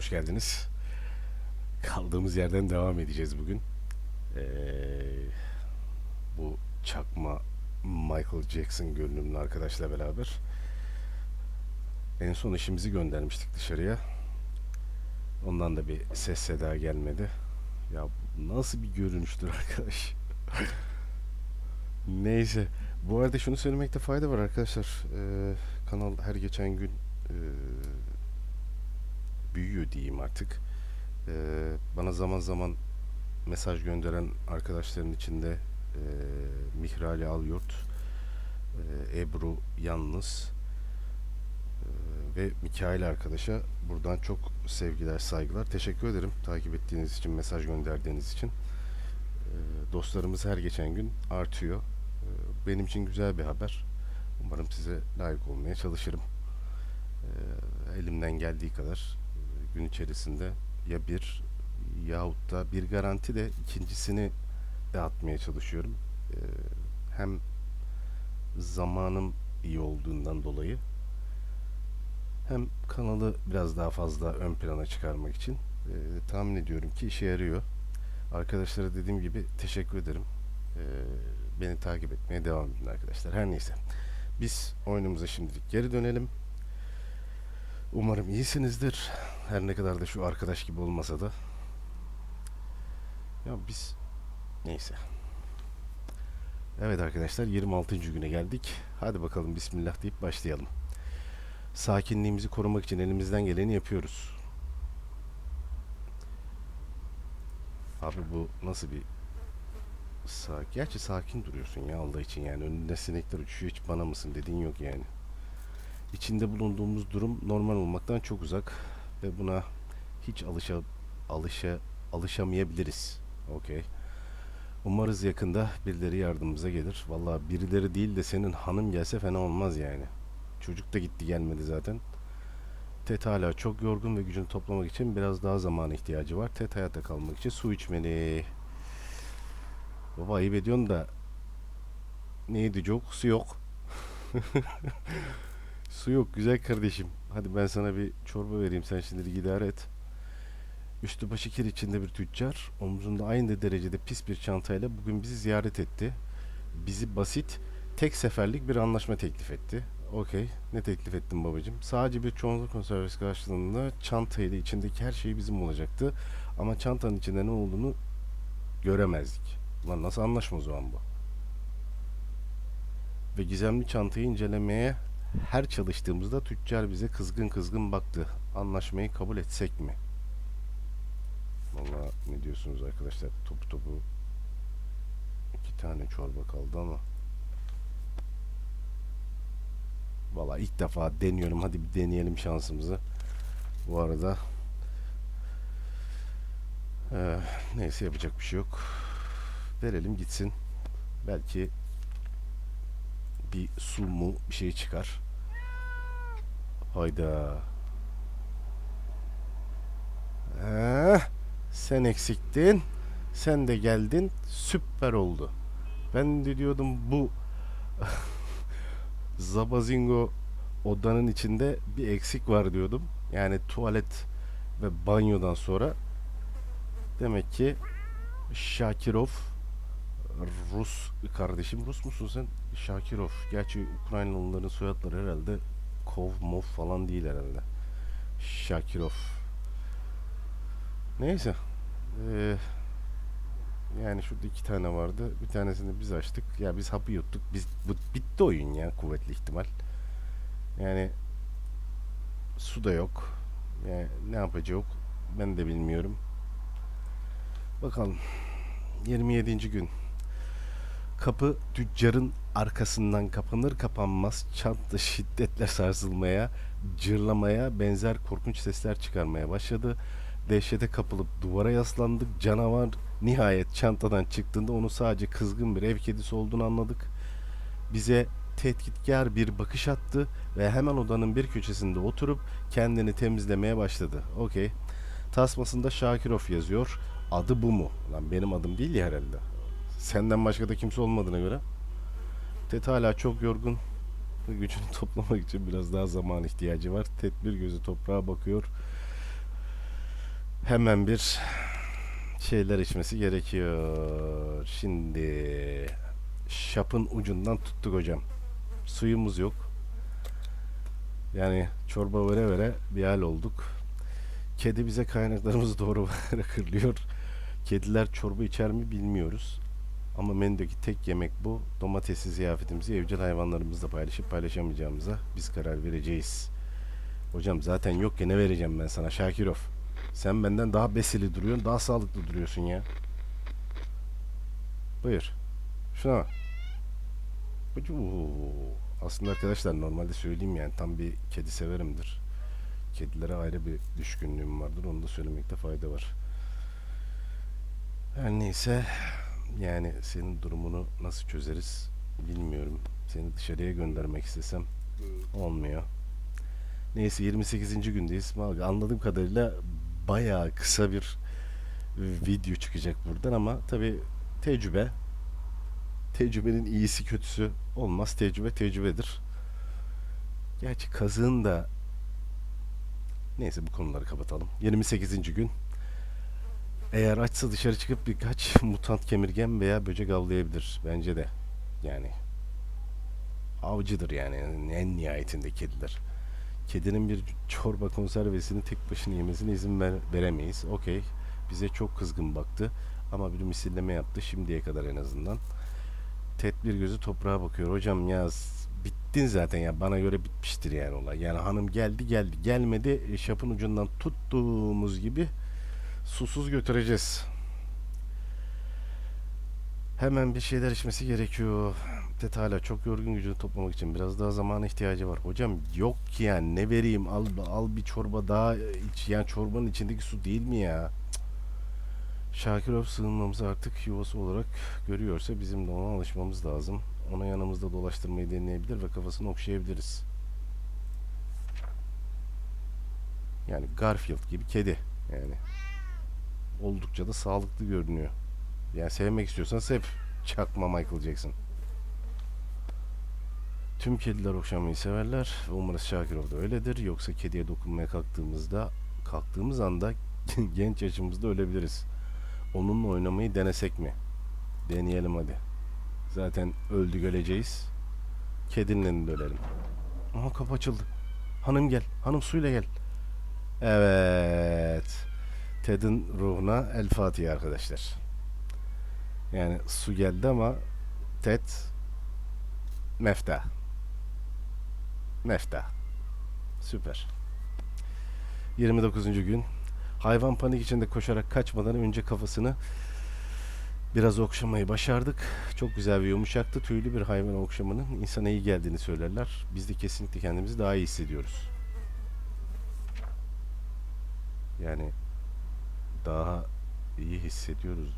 hoş geldiniz. Kaldığımız yerden devam edeceğiz bugün. Ee, bu çakma Michael Jackson görünümlü arkadaşla beraber. En son işimizi göndermiştik dışarıya. Ondan da bir ses seda gelmedi. Ya nasıl bir görünüştür arkadaş? Neyse. Bu arada şunu söylemekte fayda var arkadaşlar. Ee, kanal her geçen gün ee, büyüyor diyeyim artık. Ee, bana zaman zaman mesaj gönderen arkadaşların içinde e, Mihrali Alyurt, e, Ebru Yalnız e, ve Mikail arkadaşa buradan çok sevgiler, saygılar. Teşekkür ederim takip ettiğiniz için, mesaj gönderdiğiniz için. E, dostlarımız her geçen gün artıyor. E, benim için güzel bir haber. Umarım size layık olmaya çalışırım. E, elimden geldiği kadar e, gün içerisinde ya bir yahut da bir garanti de ikincisini dağıtmaya çalışıyorum. E, hem zamanım iyi olduğundan dolayı hem kanalı biraz daha fazla ön plana çıkarmak için e, tahmin ediyorum ki işe yarıyor. Arkadaşlara dediğim gibi teşekkür ederim. E, beni takip etmeye devam edin arkadaşlar. Her neyse. Biz oyunumuza şimdilik geri dönelim. Umarım iyisinizdir. Her ne kadar da şu arkadaş gibi olmasa da. Ya biz neyse. Evet arkadaşlar 26. güne geldik. Hadi bakalım bismillah deyip başlayalım. Sakinliğimizi korumak için elimizden geleni yapıyoruz. Abi bu nasıl bir Sa Gerçi sakin duruyorsun ya Allah için yani önünde sinekler uçuşuyor hiç bana mısın dediğin yok yani. İçinde bulunduğumuz durum normal olmaktan çok uzak ve buna hiç alışa alışa alışamayabiliriz. Okey. Umarız yakında birileri yardımımıza gelir. Vallahi birileri değil de senin hanım gelse fena olmaz yani. Çocuk da gitti gelmedi zaten. Ted hala çok yorgun ve gücünü toplamak için biraz daha zamana ihtiyacı var. Ted hayatta kalmak için su içmeli. Baba ayıp ediyorsun da neydi çok? Su yok. Su yok güzel kardeşim. Hadi ben sana bir çorba vereyim sen şimdi idare et. Üstü başı kir içinde bir tüccar omzunda aynı derecede pis bir çantayla bugün bizi ziyaret etti. Bizi basit tek seferlik bir anlaşma teklif etti. Okey. Ne teklif ettin babacığım? Sadece bir çoğunluk konservesi karşılığında çantayla içindeki her şey bizim olacaktı. Ama çantanın içinde ne olduğunu göremezdik. Ulan nasıl anlaşma o zaman bu? Ve gizemli çantayı incelemeye her çalıştığımızda tüccar bize kızgın kızgın baktı. Anlaşmayı kabul etsek mi? Vallahi ne diyorsunuz arkadaşlar? Topu topu iki tane çorba kaldı ama Vallahi ilk defa deniyorum. Hadi bir deneyelim şansımızı. Bu arada eee, neyse yapacak bir şey yok. Verelim gitsin. Belki bir su mu bir şey çıkar. Hayda. Eh, sen eksiktin. Sen de geldin. Süper oldu. Ben de diyordum bu Zabazingo odanın içinde bir eksik var diyordum. Yani tuvalet ve banyodan sonra demek ki Şakirov Rus kardeşim Rus musun sen? Şakirov. Gerçi Ukraynalıların soyadları herhalde Kov, Mov falan değil herhalde. Şakirov. Neyse. Ee, yani şurada iki tane vardı. Bir tanesini biz açtık. Ya biz hapı yuttuk. Biz bu bitti oyun ya kuvvetli ihtimal. Yani su da yok. Yani ne yapacak ben de bilmiyorum. Bakalım. 27. gün. Kapı tüccarın arkasından kapanır kapanmaz çanta şiddetle sarsılmaya, cırlamaya benzer korkunç sesler çıkarmaya başladı. Dehşete kapılıp duvara yaslandık. Canavar nihayet çantadan çıktığında onu sadece kızgın bir ev kedisi olduğunu anladık. Bize tehditkar bir bakış attı ve hemen odanın bir köşesinde oturup kendini temizlemeye başladı. Okey. Tasmasında Şakirov yazıyor. Adı bu mu? Lan benim adım değil ya herhalde. Senden başka da kimse olmadığına göre. Ted hala çok yorgun gücünü toplamak için biraz daha zaman ihtiyacı var. Ted bir gözü toprağa bakıyor. Hemen bir şeyler içmesi gerekiyor. Şimdi şapın ucundan tuttuk hocam. Suyumuz yok. Yani çorba vere vere bir hal olduk. Kedi bize kaynaklarımızı doğru kırılıyor. Kediler çorba içer mi bilmiyoruz. Ama menüdeki tek yemek bu. Domatesli ziyafetimizi evcil hayvanlarımızla paylaşıp paylaşamayacağımıza biz karar vereceğiz. Hocam zaten yok ya ne vereceğim ben sana Şakirov. Sen benden daha besili duruyorsun, daha sağlıklı duruyorsun ya. Buyur. Şuna bak. Aslında arkadaşlar normalde söyleyeyim yani tam bir kedi severimdir. Kedilere ayrı bir düşkünlüğüm vardır. Onu da söylemekte fayda var. Her neyse yani senin durumunu nasıl çözeriz bilmiyorum. Seni dışarıya göndermek istesem olmuyor. Neyse 28. gündeyiz. Anladığım kadarıyla bayağı kısa bir video çıkacak buradan ama tabi tecrübe tecrübenin iyisi kötüsü olmaz. Tecrübe tecrübedir. Gerçi kazığın da neyse bu konuları kapatalım. 28. gün. Eğer açsa dışarı çıkıp birkaç mutant kemirgen veya böcek avlayabilir. Bence de. Yani avcıdır yani en nihayetinde kediler. Kedinin bir çorba konservesini tek başına yemesine izin ver- veremeyiz. Okey. Bize çok kızgın baktı. Ama bir misilleme yaptı şimdiye kadar en azından. Tedbir gözü toprağa bakıyor. Hocam ya bittin zaten ya. Bana göre bitmiştir yani olay. Yani hanım geldi geldi. Gelmedi. E, Şapın ucundan tuttuğumuz gibi susuz götüreceğiz. Hemen bir şeyler içmesi gerekiyor. Tet hala çok yorgun gücünü toplamak için biraz daha zamana ihtiyacı var. Hocam yok ki yani ne vereyim al al bir çorba daha iç. Yani çorbanın içindeki su değil mi ya? Şakirov sığınmamızı artık yuvası olarak görüyorsa bizim de ona alışmamız lazım. Ona yanımızda dolaştırmayı deneyebilir ve kafasını okşayabiliriz. Yani Garfield gibi kedi yani. Oldukça da sağlıklı görünüyor. Yani sevmek istiyorsan sev. Çakma Michael Jackson. Tüm kediler okşamayı severler. ve Umarız Şakirov da öyledir. Yoksa kediye dokunmaya kalktığımızda kalktığımız anda genç yaşımızda ölebiliriz. Onunla oynamayı denesek mi? Deneyelim hadi. Zaten öldü öleceğiz. Kedinle de ölelim. Aha kapı açıldı. Hanım gel. Hanım suyla gel. Evet. Ted'in ruhuna El Fatiha arkadaşlar. Yani su geldi ama Ted mefta. Mefta. Süper. 29. gün. Hayvan panik içinde koşarak kaçmadan önce kafasını biraz okşamayı başardık. Çok güzel ve yumuşaktı. Tüylü bir hayvan okşamanın insana iyi geldiğini söylerler. Biz de kesinlikle kendimizi daha iyi hissediyoruz. Yani daha iyi hissediyoruz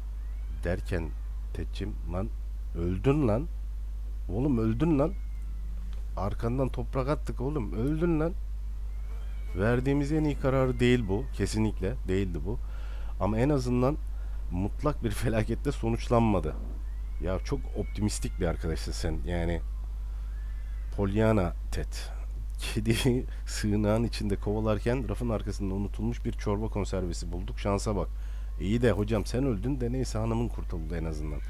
derken Tetçim lan öldün lan. Oğlum öldün lan. Arkandan toprak attık oğlum. Öldün lan. Verdiğimiz en iyi kararı değil bu. Kesinlikle değildi bu. Ama en azından mutlak bir felakette sonuçlanmadı. Ya çok optimistik bir arkadaşsın sen. Yani Pollyanna Ted. Kediyi sığınağın içinde kovalarken rafın arkasında unutulmuş bir çorba konservesi bulduk. Şansa bak. İyi de hocam sen öldün de neyse hanımın kurtuldu en azından.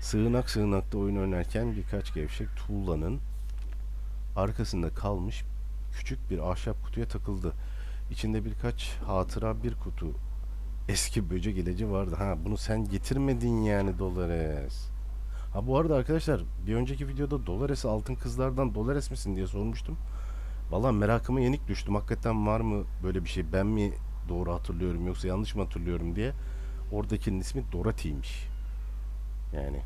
Sığınak sığınakta oyun oynarken birkaç gevşek tuğlanın arkasında kalmış küçük bir ahşap kutuya takıldı. İçinde birkaç hatıra bir kutu eski böcek ilacı vardı. Ha bunu sen getirmedin yani Dolores. Ha bu arada arkadaşlar bir önceki videoda Dolores altın kızlardan Dolores misin diye sormuştum. Valla merakıma yenik düştüm. Hakikaten var mı böyle bir şey? Ben mi doğru hatırlıyorum yoksa yanlış mı hatırlıyorum diye. Oradakinin ismi Dorothy'ymiş. Yani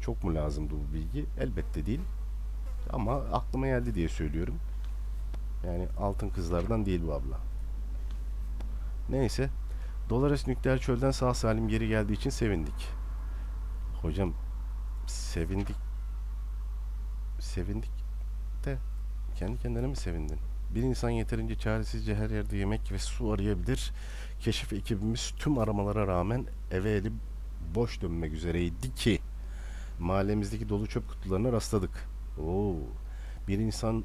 çok mu lazımdı bu bilgi? Elbette değil. Ama aklıma geldi diye söylüyorum. Yani altın kızlardan değil bu abla. Neyse. Dolores nükleer çölden sağ salim geri geldiği için sevindik. Hocam sevindik. Sevindik de kendi kendine mi sevindin? Bir insan yeterince çaresizce her yerde yemek ve su arayabilir. Keşif ekibimiz tüm aramalara rağmen eve eli boş dönmek üzereydi ki mahallemizdeki dolu çöp kutularına rastladık. Oo, bir insan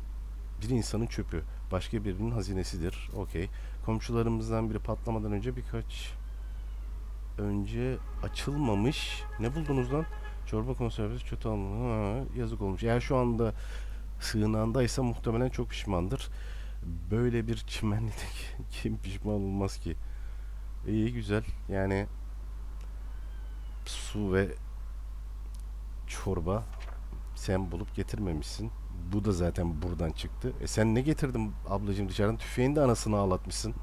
bir insanın çöpü başka birinin hazinesidir. Okey. komşularımızdan biri patlamadan önce birkaç önce açılmamış. Ne buldunuz lan? Çorba konservesi kötü alındı. Ha, yazık olmuş. Eğer şu anda sığınağındaysa muhtemelen çok pişmandır. Böyle bir çimenlikte kim pişman olmaz ki? İyi güzel. Yani su ve çorba sen bulup getirmemişsin. Bu da zaten buradan çıktı. E sen ne getirdin ablacığım dışarıdan? Tüfeğin de anasını ağlatmışsın.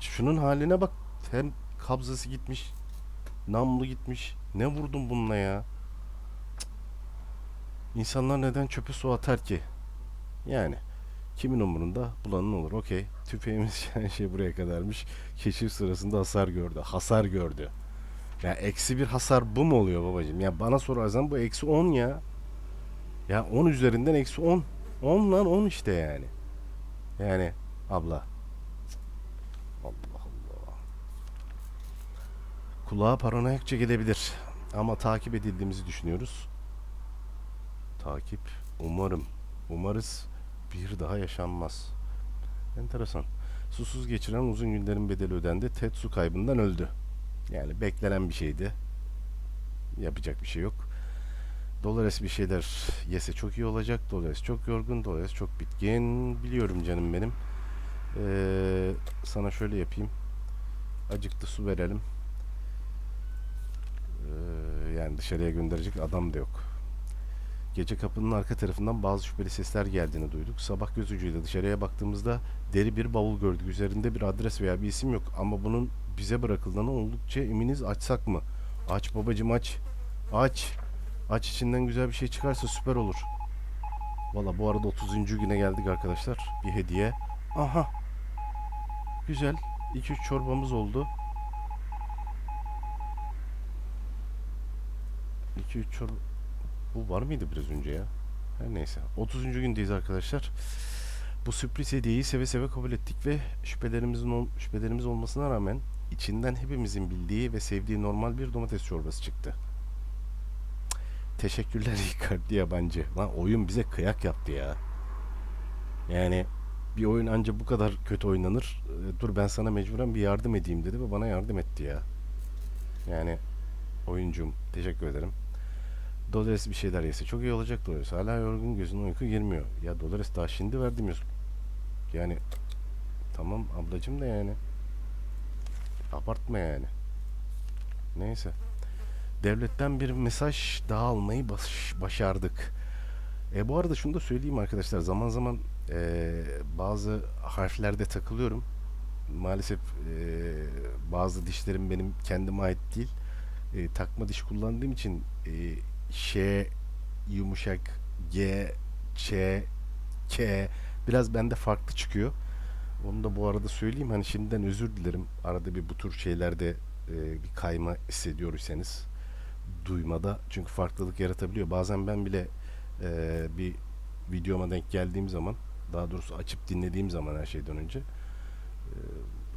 Şunun haline bak. Hem kabzası gitmiş. Namlu gitmiş. Ne vurdun bununla ya? İnsanlar neden çöpe su atar ki? Yani kimin umurunda bulanın olur. Okey. Tüfeğimiz yani şey buraya kadarmış. Keşif sırasında hasar gördü. Hasar gördü. Ya eksi bir hasar bu mu oluyor babacığım? Ya bana sorarsan bu eksi 10 ya. Ya 10 üzerinden eksi 10. 10 lan 10 işte yani. Yani abla. Allah Allah. Kulağa paranoyakça gelebilir. Ama takip edildiğimizi düşünüyoruz. Takip. Umarım. Umarız bir daha yaşanmaz. Enteresan. Susuz geçiren uzun günlerin bedeli ödendi. Ted su kaybından öldü. Yani beklenen bir şeydi. Yapacak bir şey yok. Dolores bir şeyler yese çok iyi olacak. Dolores çok yorgun. Dolores çok bitkin. Biliyorum canım benim. Ee, sana şöyle yapayım. Acıktı su verelim. Ee, yani dışarıya gönderecek adam da yok. Gece kapının arka tarafından bazı şüpheli sesler geldiğini duyduk. Sabah göz ucuyla dışarıya baktığımızda deri bir bavul gördük. Üzerinde bir adres veya bir isim yok. Ama bunun bize bırakıldığını oldukça eminiz. Açsak mı? Aç babacım aç. Aç. Aç içinden güzel bir şey çıkarsa süper olur. Valla bu arada 30. güne geldik arkadaşlar. Bir hediye. Aha. Güzel. 2-3 çorbamız oldu. 2-3 çorba... Bu var mıydı biraz önce ya? Her neyse. 30. gündeyiz arkadaşlar. Bu sürpriz hediyeyi seve seve kabul ettik ve şüphelerimizin şüphelerimiz olmasına rağmen içinden hepimizin bildiği ve sevdiği normal bir domates çorbası çıktı. Teşekkürler kalpli yabancı. Lan oyun bize kıyak yaptı ya. Yani bir oyun anca bu kadar kötü oynanır. Ee, Dur ben sana mecburen bir yardım edeyim dedi ve bana yardım etti ya. Yani oyuncum teşekkür ederim. Dolores bir şeyler yese çok iyi olacak Dolores. Hala yorgun gözüne uyku girmiyor. Ya Dolores daha şimdi verdim ya. Yani tamam ablacım da yani. Abartma yani. Neyse. Devletten bir mesaj daha almayı baş- başardık. E bu arada şunu da söyleyeyim arkadaşlar. Zaman zaman e, bazı harflerde takılıyorum. Maalesef e, bazı dişlerim benim kendime ait değil. E, takma diş kullandığım için e, Ş yumuşak G Ç K biraz bende farklı çıkıyor. Onu da bu arada söyleyeyim. Hani şimdiden özür dilerim. Arada bir bu tür şeylerde e, bir kayma hissediyorsanız duymada çünkü farklılık yaratabiliyor. Bazen ben bile e, bir videoma denk geldiğim zaman daha doğrusu açıp dinlediğim zaman her şeyden önce e,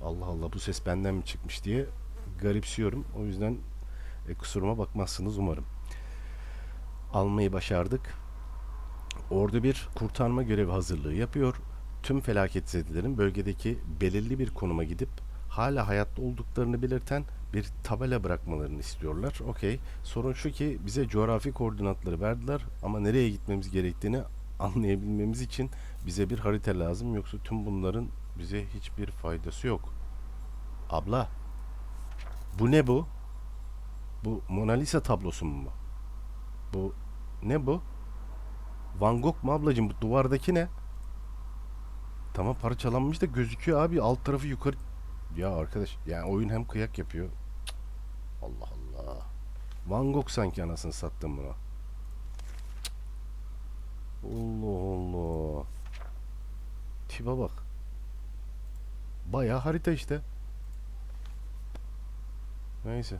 Allah Allah bu ses benden mi çıkmış diye garipsiyorum. O yüzden e, kusuruma bakmazsınız umarım. Almayı başardık. Ordu bir kurtarma görevi hazırlığı yapıyor. Tüm felaketsizlerin bölgedeki belirli bir konuma gidip hala hayatta olduklarını belirten bir tabela bırakmalarını istiyorlar. Okey. Sorun şu ki bize coğrafi koordinatları verdiler ama nereye gitmemiz gerektiğini anlayabilmemiz için bize bir harita lazım. Yoksa tüm bunların bize hiçbir faydası yok. Abla. Bu ne bu? Bu Mona Lisa tablosu mu? Bu ne bu? Van Gogh mu ablacığım? Bu duvardaki ne? Tamam parçalanmış da gözüküyor abi. Alt tarafı yukarı. Ya arkadaş yani oyun hem kıyak yapıyor. Allah Allah. Van Gogh sanki anasını sattım. Cık. Allah Allah. Tipe bak. Bayağı harita işte. Neyse.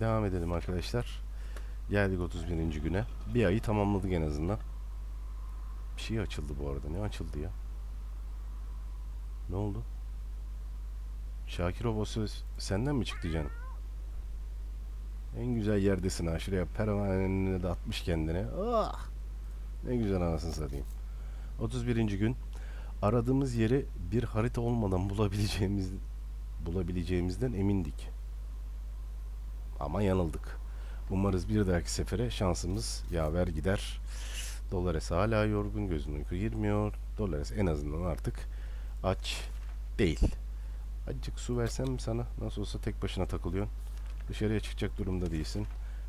Devam edelim arkadaşlar. Geldik 31. güne. Bir ayı tamamladık en azından. Bir şey açıldı bu arada. Ne açıldı ya? Ne oldu? Şakir Obası senden mi çıktı canım? En güzel yerdesin ha. Şuraya pervaneni de atmış kendine. Ah! Ne güzel anasını satayım. 31. gün. aradığımız yeri bir harita olmadan bulabileceğimiz bulabileceğimizden emindik. Ama yanıldık. Umarız bir dahaki sefere şansımız yaver gider. Dolares hala yorgun, gözün uyku girmiyor. Dolares en azından artık aç değil. Azıcık su versem mi sana? Nasıl olsa tek başına takılıyorsun. Dışarıya çıkacak durumda değilsin.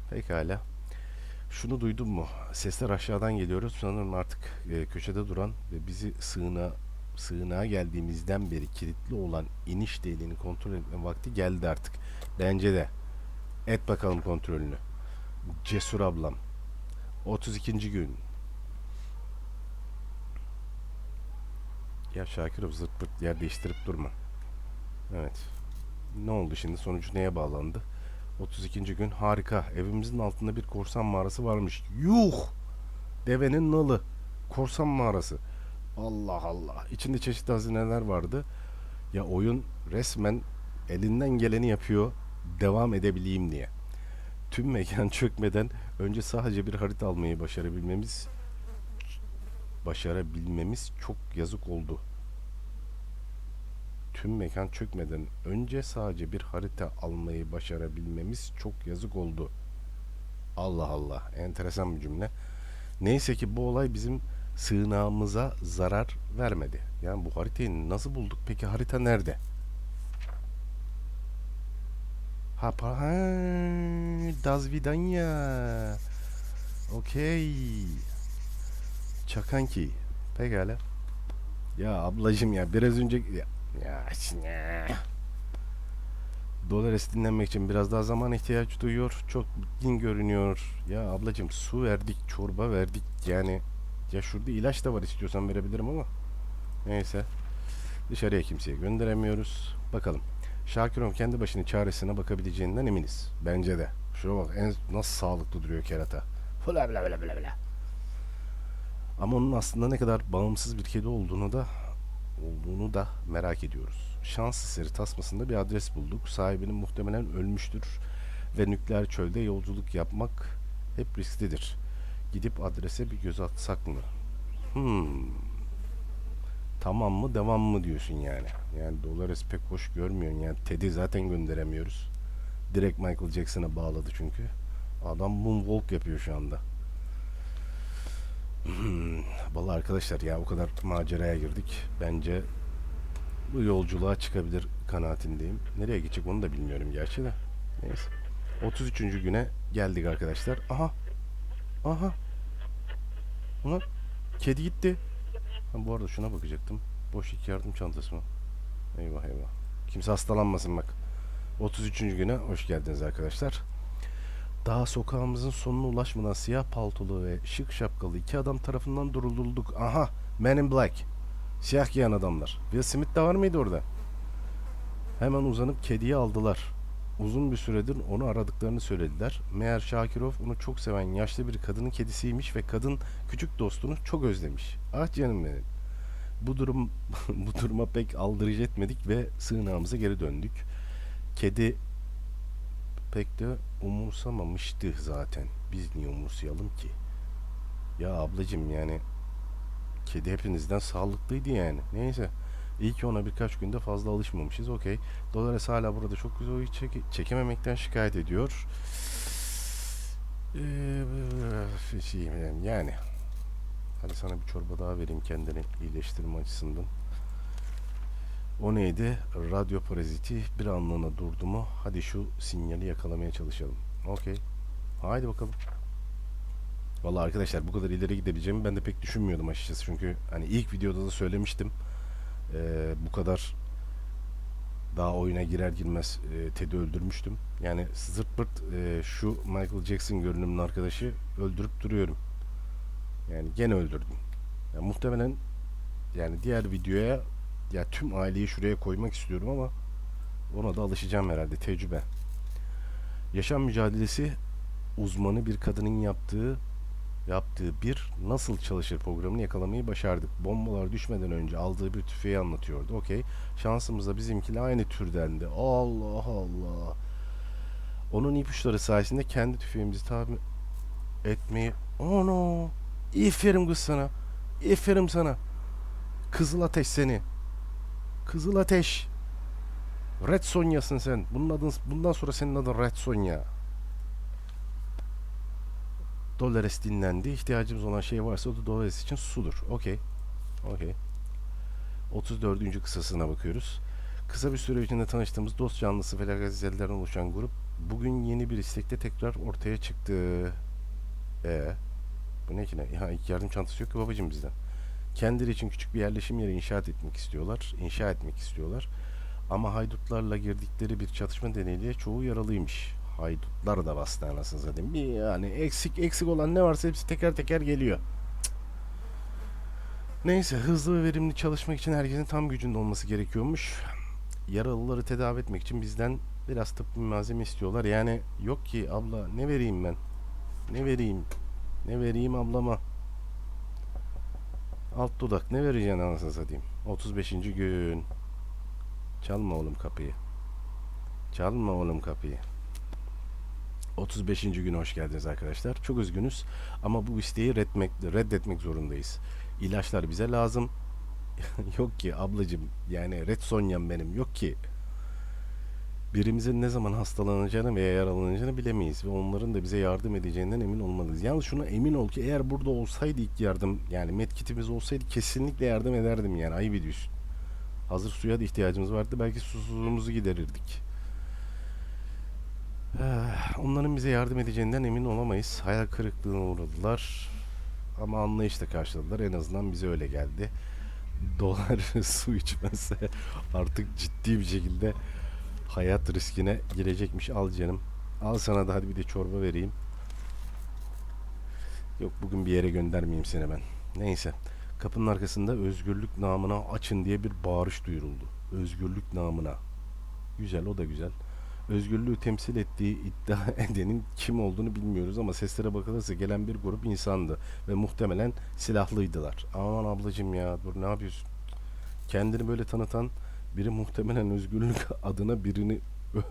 Pekala. Şunu duydun mu? Sesler aşağıdan geliyoruz. Sanırım artık e, köşede duran ve bizi sığına sığınağa geldiğimizden beri kilitli olan iniş deliğini kontrol etme vakti geldi artık. Bence de. Et bakalım kontrolünü. Cesur ablam. 32. gün. Ya Şakirov zırt pırt yer değiştirip durma. Evet. Ne oldu şimdi? Sonucu neye bağlandı? 32. gün harika. Evimizin altında bir korsan mağarası varmış. Yuh! Devenin nalı. Korsan mağarası. Allah Allah. İçinde çeşitli hazineler vardı. Ya oyun resmen elinden geleni yapıyor. Devam edebileyim diye. Tüm mekan çökmeden önce sadece bir harita almayı başarabilmemiz başarabilmemiz çok yazık oldu. Tüm mekan çökmeden önce sadece bir harita almayı başarabilmemiz çok yazık oldu. Allah Allah, enteresan bir cümle. Neyse ki bu olay bizim sığınağımıza zarar vermedi. Yani bu haritayı nasıl bulduk? Peki harita nerede? Ha, pa, ha das Vidanya. Okey. Çakanki. Pekala. Ya ablacım ya biraz önce ya, ya şimdi Dolores dinlenmek için biraz daha zaman ihtiyaç duyuyor. Çok bitkin görünüyor. Ya ablacım su verdik, çorba verdik. Yani ya şurada ilaç da var istiyorsan verebilirim ama. Neyse. Dışarıya kimseye gönderemiyoruz. Bakalım. Şakirov kendi başının çaresine bakabileceğinden eminiz. Bence de. Şuna bak en nasıl sağlıklı duruyor kerata. Bla bla bla bla bla. Ama onun aslında ne kadar bağımsız bir kedi olduğunu da olduğunu da merak ediyoruz. Şans eseri tasmasında bir adres bulduk. Sahibinin muhtemelen ölmüştür ve nükleer çölde yolculuk yapmak hep risklidir. Gidip adrese bir göz atsak mı? Hmm. Tamam mı devam mı diyorsun yani. Yani Dolores pek hoş görmüyorsun yani. Ted'i zaten gönderemiyoruz. Direkt Michael Jackson'a bağladı çünkü. Adam moonwalk yapıyor şu anda. Hmm, Vallahi arkadaşlar ya o kadar maceraya girdik. Bence bu yolculuğa çıkabilir kanaatindeyim. Nereye gidecek onu da bilmiyorum gerçi de. Neyse. 33. güne geldik arkadaşlar. Aha. Aha. Ulan kedi gitti. Ha, bu arada şuna bakacaktım. Boş iki yardım çantası mı? Eyvah eyvah. Kimse hastalanmasın bak. 33. güne hoş geldiniz arkadaşlar. Daha sokağımızın sonuna ulaşmadan siyah paltolu ve şık şapkalı iki adam tarafından durulduk. Aha, Men in Black. Siyah giyen adamlar. Will Smith de var mıydı orada? Hemen uzanıp kediyi aldılar. Uzun bir süredir onu aradıklarını söylediler. Meğer Şakirov onu çok seven yaşlı bir kadının kedisiymiş ve kadın küçük dostunu çok özlemiş. Ah canım benim. Bu durum bu duruma pek aldırıcı etmedik ve sığınağımıza geri döndük. Kedi pek de umursamamıştı zaten. Biz niye umursayalım ki? Ya ablacım yani kedi hepinizden sağlıklıydı yani. Neyse. İyi ki ona birkaç günde fazla alışmamışız. Okey. Dolores hala burada çok güzel oyun çeke- çekememekten şikayet ediyor. Ee, şey, yani. Hadi sana bir çorba daha vereyim kendini iyileştirme açısından. O neydi? Radyo paraziti bir anlığına durdu mu? Hadi şu sinyali yakalamaya çalışalım. Okey. Haydi bakalım. Vallahi arkadaşlar bu kadar ileri gidebileceğimi ben de pek düşünmüyordum açıkçası. Çünkü hani ilk videoda da söylemiştim. Ee, bu kadar daha oyuna girer girmez e, Ted'i öldürmüştüm. Yani zırt pırt e, şu Michael Jackson görünümlü arkadaşı öldürüp duruyorum. Yani gene öldürdüm. Ya muhtemelen yani diğer videoya ya tüm aileyi şuraya koymak istiyorum ama ona da alışacağım herhalde tecrübe. Yaşam mücadelesi uzmanı bir kadının yaptığı yaptığı bir nasıl çalışır programını yakalamayı başardık. Bombalar düşmeden önce aldığı bir tüfeği anlatıyordu. Okey. Şansımızla bizimkiyle aynı türdendi. Allah Allah. Onun ipuçları sayesinde kendi tüfeğimizi tahmin etmeyi... Oh no. İferim kız sana. İferim sana. Kızıl Ateş seni. Kızıl Ateş. Red Sonya'sın sen. Bunun adın, bundan sonra senin adın Red Sonya. Dolores dinlendi. İhtiyacımız olan şey varsa o da Dolores için sudur. Okey. Okey. 34. kısasına bakıyoruz. Kısa bir süre içinde tanıştığımız dost canlısı felaketsizlerden oluşan grup bugün yeni bir istekle tekrar ortaya çıktı. E bu ne ki ne? Ya yardım çantası yok ki babacığım bizden. Kendileri için küçük bir yerleşim yeri inşaat etmek istiyorlar. İnşa etmek istiyorlar. Ama haydutlarla girdikleri bir çatışma nedeniyle çoğu yaralıymış. Haydutlar da bastı anasını satayım. Bir yani eksik eksik olan ne varsa hepsi teker teker geliyor. Neyse hızlı ve verimli çalışmak için herkesin tam gücünde olması gerekiyormuş. Yaralıları tedavi etmek için bizden biraz tıbbi malzeme istiyorlar. Yani yok ki abla ne vereyim ben? Ne vereyim? Ne vereyim ablama? Alt dudak ne vereceksin anasını satayım? 35. gün. Çalma oğlum kapıyı. Çalma oğlum kapıyı. 35. gün hoş geldiniz arkadaşlar. Çok üzgünüz ama bu isteği reddetmek, reddetmek zorundayız. İlaçlar bize lazım. yok ki ablacım yani Red Sonya'm benim yok ki. Birimizin ne zaman hastalanacağını veya yaralanacağını bilemeyiz ve onların da bize yardım edeceğinden emin olmalıyız. Yalnız şuna emin ol ki eğer burada olsaydı ilk yardım yani medkitimiz olsaydı kesinlikle yardım ederdim yani ayıp ediyorsun. Hazır suya da ihtiyacımız vardı. Belki susuzluğumuzu giderirdik. Eh, Onların bize yardım edeceğinden emin olamayız. Hayal kırıklığına uğradılar. Ama anlayışla karşıladılar. En azından bize öyle geldi. Dolar su içmezse artık ciddi bir şekilde hayat riskine girecekmiş. Al canım. Al sana da hadi bir de çorba vereyim. Yok bugün bir yere göndermeyeyim seni ben. Neyse. Kapının arkasında özgürlük namına açın diye bir bağırış duyuruldu. Özgürlük namına. Güzel o da güzel. Özgürlüğü temsil ettiği iddia edenin kim olduğunu bilmiyoruz ama seslere bakılırsa gelen bir grup insandı ve muhtemelen silahlıydılar. Aman ablacım ya dur ne yapıyorsun? Kendini böyle tanıtan biri muhtemelen özgürlük adına birini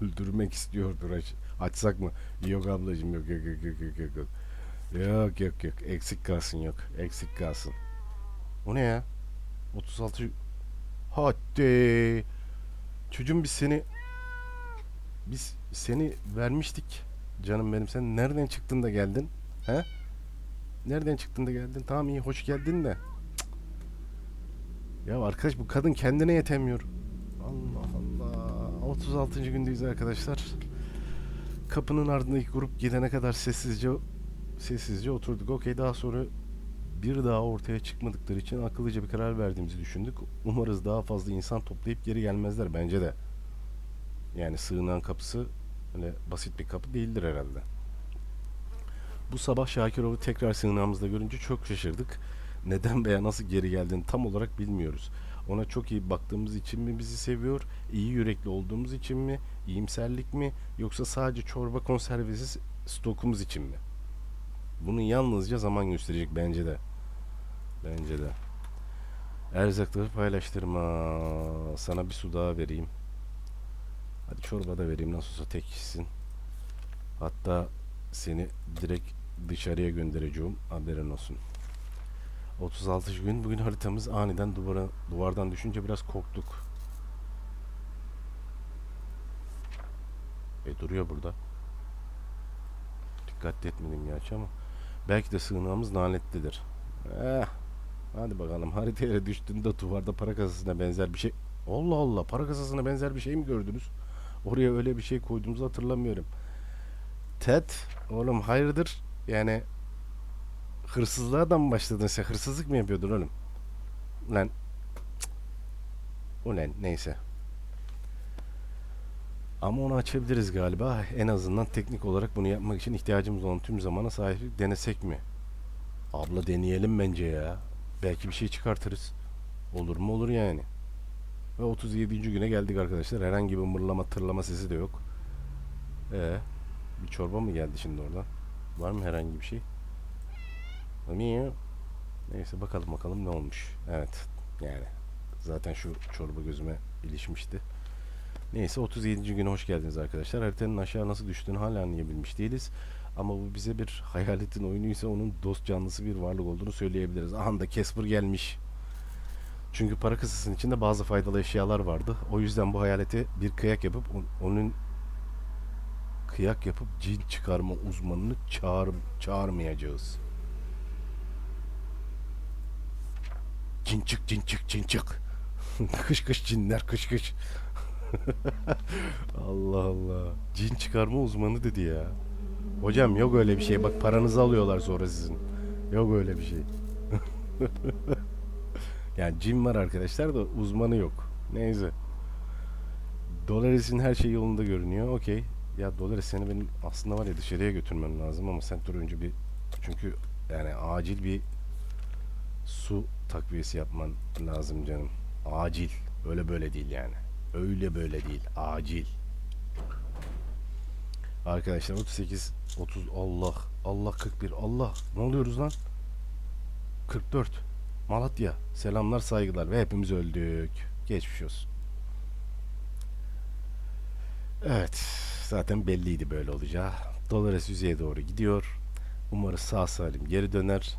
öldürmek istiyordur. Aç, açsak mı? Yok ablacım yok yok yok yok yok yok. Yok yok yok eksik kalsın yok eksik kalsın. O ne ya? 36 Hadi. Çocuğum biz seni biz seni vermiştik. Canım benim sen nereden çıktın da geldin? He? Nereden çıktın da geldin? Tamam iyi hoş geldin de. Ya arkadaş bu kadın kendine yetemiyor. Allah Allah. 36. gündeyiz arkadaşlar. Kapının ardındaki grup gidene kadar sessizce sessizce oturduk. Okey daha sonra bir daha ortaya çıkmadıkları için akıllıca bir karar verdiğimizi düşündük. Umarız daha fazla insan toplayıp geri gelmezler bence de. Yani sığınan kapısı öyle basit bir kapı değildir herhalde. Bu sabah Şakirov'u tekrar sığınağımızda görünce çok şaşırdık. Neden veya nasıl geri geldiğini tam olarak bilmiyoruz. Ona çok iyi baktığımız için mi bizi seviyor, iyi yürekli olduğumuz için mi, iyimserlik mi, yoksa sadece çorba konservesi stokumuz için mi? Bunu yalnızca zaman gösterecek bence de. Bence de. Erzakları paylaştırma. Sana bir su daha vereyim. Hadi çorba da vereyim nasıl olsa tek kişisin. Hatta seni direkt dışarıya göndereceğim. Haberin olsun. 36 gün bugün haritamız aniden duvara, duvardan düşünce biraz korktuk. E duruyor burada. Dikkat etmedim gerçi ama. Belki de sığınağımız lanetlidir. Eh, hadi bakalım haritaya düştüğünde duvarda para kasasına benzer bir şey. Allah Allah para kasasına benzer bir şey mi gördünüz? Oraya öyle bir şey koyduğumuzu hatırlamıyorum. Ted, oğlum hayırdır? Yani hırsızlığa da mı başladın sen? Hırsızlık mı yapıyordun oğlum? Lan. Cık. Ulan neyse. Ama onu açabiliriz galiba. En azından teknik olarak bunu yapmak için ihtiyacımız olan tüm zamana sahip denesek mi? Abla deneyelim bence ya. Belki bir şey çıkartırız. Olur mu olur yani. Ve 37. güne geldik arkadaşlar. Herhangi bir mırlama tırlama sesi de yok. Ee, bir çorba mı geldi şimdi oradan? Var mı herhangi bir şey? Niye? Neyse bakalım bakalım ne olmuş. Evet yani zaten şu çorba gözüme ilişmişti. Neyse 37. güne hoş geldiniz arkadaşlar. Haritanın aşağı nasıl düştüğünü hala anlayabilmiş değiliz. Ama bu bize bir hayaletin oyunuysa onun dost canlısı bir varlık olduğunu söyleyebiliriz. Aha da Casper gelmiş. Çünkü para kasasının içinde bazı faydalı eşyalar vardı. O yüzden bu hayalete bir kıyak yapıp on- onun kıyak yapıp cin çıkarma uzmanını çağır, çağırmayacağız. Cin çık cin çık cin çık. kış kış cinler kış kış. Allah Allah. Cin çıkarma uzmanı dedi ya. Hocam yok öyle bir şey. Bak paranızı alıyorlar sonra sizin. Yok öyle bir şey. yani cin var arkadaşlar da uzmanı yok. Neyse. Dolares'in her şey yolunda görünüyor. Okey. Ya Dolares seni benim aslında var ya dışarıya götürmem lazım ama sen dur önce bir çünkü yani acil bir su takviyesi yapman lazım canım. Acil. Öyle böyle değil yani. Öyle böyle değil. Acil. Arkadaşlar 38 30 Allah Allah 41 Allah ne oluyoruz lan? 44 Malatya selamlar saygılar ve hepimiz öldük. Geçmiş olsun. Evet zaten belliydi böyle olacağı. Dolores yüzeye doğru gidiyor. Umarız sağ salim geri döner.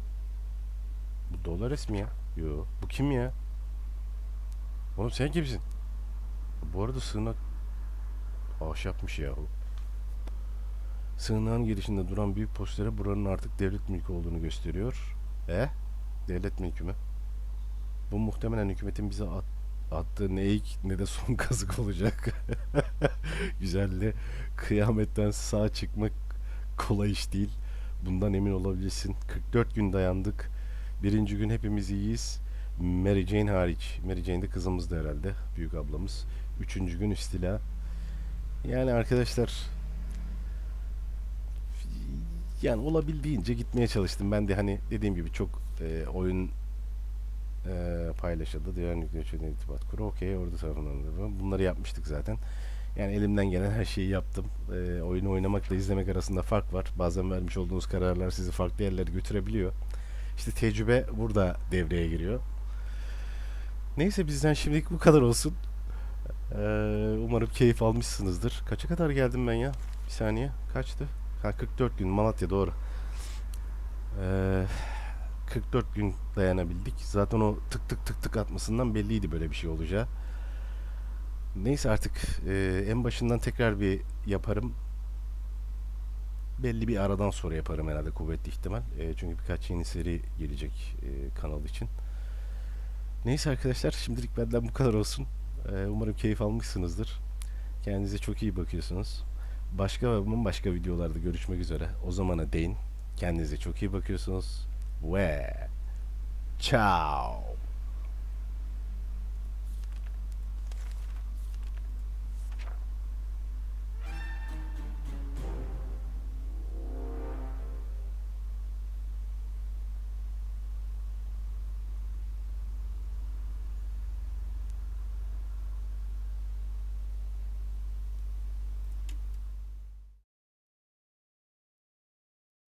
Bu Dolores mi ya? Yo. Bu kim ya? Oğlum sen kimsin? Bu arada sığınak ahşapmış yahu. Sığınağın girişinde duran büyük postere buranın artık devlet mülkü olduğunu gösteriyor. E? Devlet mülkü mü? Bu muhtemelen hükümetin bize at, attığı ne ilk ne de son kazık olacak. Güzel de kıyametten sağ çıkmak kolay iş değil. Bundan emin olabilirsin. 44 gün dayandık. Birinci gün hepimiz iyiyiz. Mary Jane hariç. Mary Jane de kızımızdı herhalde. Büyük ablamız. Üçüncü gün istila. Yani arkadaşlar yani olabildiğince gitmeye çalıştım. Ben de hani dediğim gibi çok e, oyun e, paylaşıldı. Diğer nükleer irtibat kuru. Okey orada tarafından da bunları yapmıştık zaten. Yani elimden gelen her şeyi yaptım. E, oyunu oynamakla izlemek arasında fark var. Bazen vermiş olduğunuz kararlar sizi farklı yerlere götürebiliyor. İşte tecrübe burada devreye giriyor. Neyse bizden şimdilik bu kadar olsun. Ee, umarım keyif almışsınızdır. Kaça kadar geldim ben ya? Bir saniye. Kaçtı? Ha 44 gün Malatya doğru. Ee, 44 gün dayanabildik. Zaten o tık tık tık tık atmasından belliydi böyle bir şey olacağı. Neyse artık e, en başından tekrar bir yaparım. Belli bir aradan sonra yaparım herhalde kuvvetli ihtimal. E, çünkü birkaç yeni seri gelecek e, kanal için. Neyse arkadaşlar şimdilik benden bu kadar olsun. E, umarım keyif almışsınızdır. Kendinize çok iyi bakıyorsunuz. Başka ve başka videolarda görüşmek üzere. O zamana değin. Kendinize çok iyi bakıyorsunuz. Ve ciao.